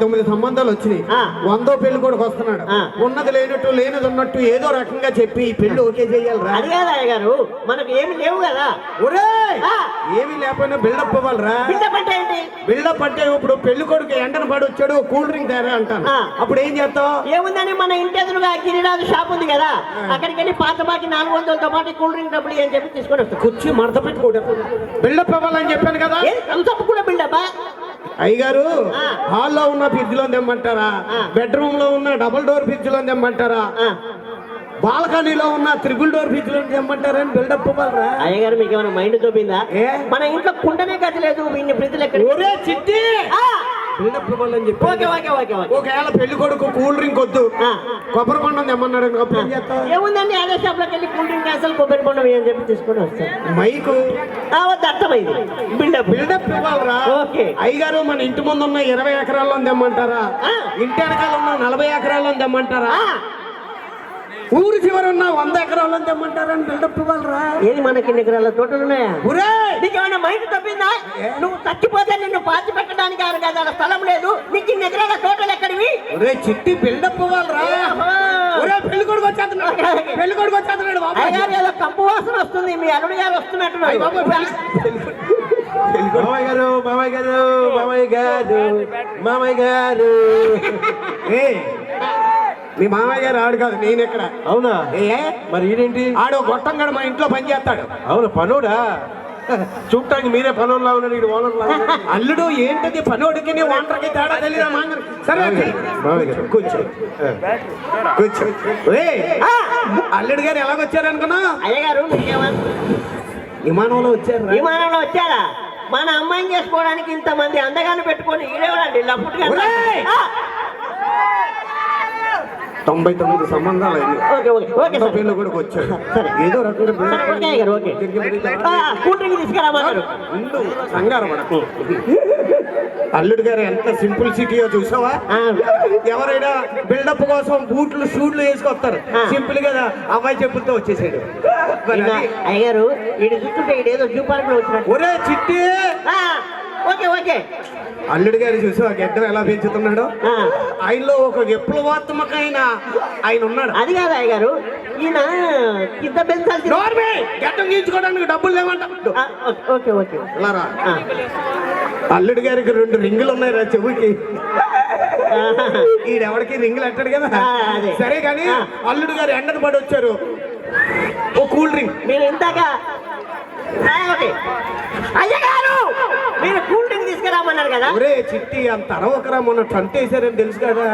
తొమ్మిది సంబంధాలు వచ్చినాయి. వందో పెళ్ళి కొడుకు వస్తున్నాడు. ఉన్నది లేనట్టు లేనిది ఉన్నట్టు ఏదో రకంగా చెప్పి ఈ పెళ్ళి ఓకే కాదు అయ్య గారు మనకు ఏమి లేవు కదా. ఏమీ లేకపోయినా బిల్డప్ ఇవ్వాలిరా బిల్డప్ అంటే ఇప్పుడు పెళ్ళి కొడుకు ఎండన పడి వచ్చాడు కూల్ డ్రింక్ తయారా అంటాను. అప్పుడు ఏం చేస్తావు? ఏముందని మన ఇంటి ఎదురుగా గిరిరాజు షాప్ ఉంది కదా. అక్కడికి వెళ్ళి పాత బాకి నాలుగు వందలతో పాటు కూల్ డ్రింక్ డబ్బులు అని చెప్పి తీసుకొని వస్తాం. కుర్చీ మడత పెట్టుకోడు. బిల్డప్ ఇవ్వాలని చెప్పాను కదా. ఏం కూడా బిల్డబ్బా అయ్యగారు. హాల్లో ఉన్న ఫ్రిడ్జ్లో తెమ్మంటారా. బెడ్రూమ్లో ఉన్న డబుల్ డోర్ ఫ్రిడ్జ్లో తెమ్మంటారా? బాల్కనీలో ఉన్న త్రిబుల్ డోర్ ఫ్రిడ్జ్లో తెమ్మంటారా అని బిల్డప్ ఇవ్వాలరా. అయ్య గారు మీకు ఏమైనా మైండ్ చూపిందా? మన ఇంట్లో కుండనే గతి లేదు ఇన్ని ఫ్రిడ్జ్లు ఎక్కడ? ఒరే చిట్టి! చెప్పి ఓకే ఓకే ఓకే ఓకే. ఒకవేళ పెళ్ళి కొడుకు కూల్ డ్రింక్ వద్దు. కొబ్బరి కొండం తెమ్మన్నాడు ఏముందండి? అదే షాప్లోకి వెళ్ళి కూల్ డ్రింక్ క్యాన్సల్ కొబ్బరి బొండం అని చెప్పి తీసుకొని వస్తాం మైకు? అర్థమైంది. బిల్డప్. బిల్డప్ ఇవ్వాలరా. ఓకే. అయ్యగారు మన ఇంటి ముందు ఉన్న ఇరవై ఎకరాల్లో తెమ్మంటారా. ఇంటి వెనకాల ఉన్న నలభై ఎకరాల్లో తెమ్మంటారా! ఊరు చివర ఉన్న వంద ఎకరాల్లో తెమ్మంటారా అని బిల్డప్ ఇవ్వాలరా. ఏది మనకి ఇన్ని ఎకరాల తోటలు ఉన్నాయా? ఒరే! నీకేమైనా మైండ్ తప్పిందా? నువ్వు చచ్చిపోతే నిన్ను పాతి పెట్టడానికి ఆరు గదాల స్థలం లేదు. నీకు ఇన్ని ఎకరాల తోటలు ఎక్కడివి? ఒరే చిట్టి బిల్డప్ ఇవ్వాలరా. ఒరే పెళ్ళి కొడుకు వచ్చేస్తున్నాడు. పెళ్ళి కొడుకు వచ్చేస్తున్నాడు బాబు. ఏదో కంపు వాసన వస్తుంది. మీ అల్లుడు గారు అయ్య బాబు, మామయ్య గారు మామయ్య గారు మామయ్య గారు మామయ్య గారు. ఏయ్, మీ మామయ్య గారు ఆడు కాదు నేను ఎక్కడ అవునా? ఏ? మరి ఈడేంటి? ఆడు గొట్టంగాడు మా ఇంట్లో పని చేస్తాడు. అవును పనోడా? చూడటానికి మీరే పనోళ్ళ ఉన్నాడు ఈడు ఓనర్లా అల్లుడు ఏంటది పనోడికి నీ వాంటర్కి తేడా తెలియదా మాంగర్ సరే ఓకే. మామయ్య గారు. కూర్చో కూర్చో. అల్లుడు గారు ఎలాగొచ్చారు అనుకున్నా అయ్యగారు విమానంలో వచ్చారు? విమానంలో వచ్చారా? మన అమ్మాయిని చేసుకోవడానికి ఇంతమంది అందగాన్ని పెట్టుకొని ఈడేవాడండి లప్పుడుగా ఒరేయ్! తొంభై తొమ్మిది సంబంధాలు పెళ్ళి కూడా వచ్చాడు. సరే. ఏదో రకంగా కంగారు పడకు. అల్లుడు గారు ఎంత సింపుల్ సిటీయో చూసావా? ఎవరైనా బిల్డప్ కోసం బూట్లు షూట్లు వేసుకొస్తారు. సింపుల్గా అమ్మాయి చెప్పులతో వచ్చేసాడు. జూ పార్క్లో వచ్చినట్టు. ఒరే చిట్టి! Okay okay. అల్లుడు గారు చూసావా గెడ్డం ఎలా పెంచుతున్నాడు? ఆయనలో ఒక విప్లవాత్మకమైన ఆయన ఉన్నాడు. అది కాదు అయ్యగారు ఈయన కింద పెంచాల్సి గడ్డం గీయించుకోవడానికి డబ్బులు లేవంట. Okay, okay. అల్లుడు గారికి రెండు రింగులు ఉన్నాయి రా చెవుకి. ఈడెవడికి రింగులు అంటాడు కదా. సరే కానీ. అల్లుడు గారు ఎండకు పడి వచ్చారు. ఓ కూల్ డ్రింక్. మీరు ఇందాక అయ్యగారు! మీరు కూల్ డ్రింక్ తీసుకురామన్నారు కదా. ఒరే చిట్టి అంత అరవకరా మొన్న టంట్ వేసారని తెలుసు కదా.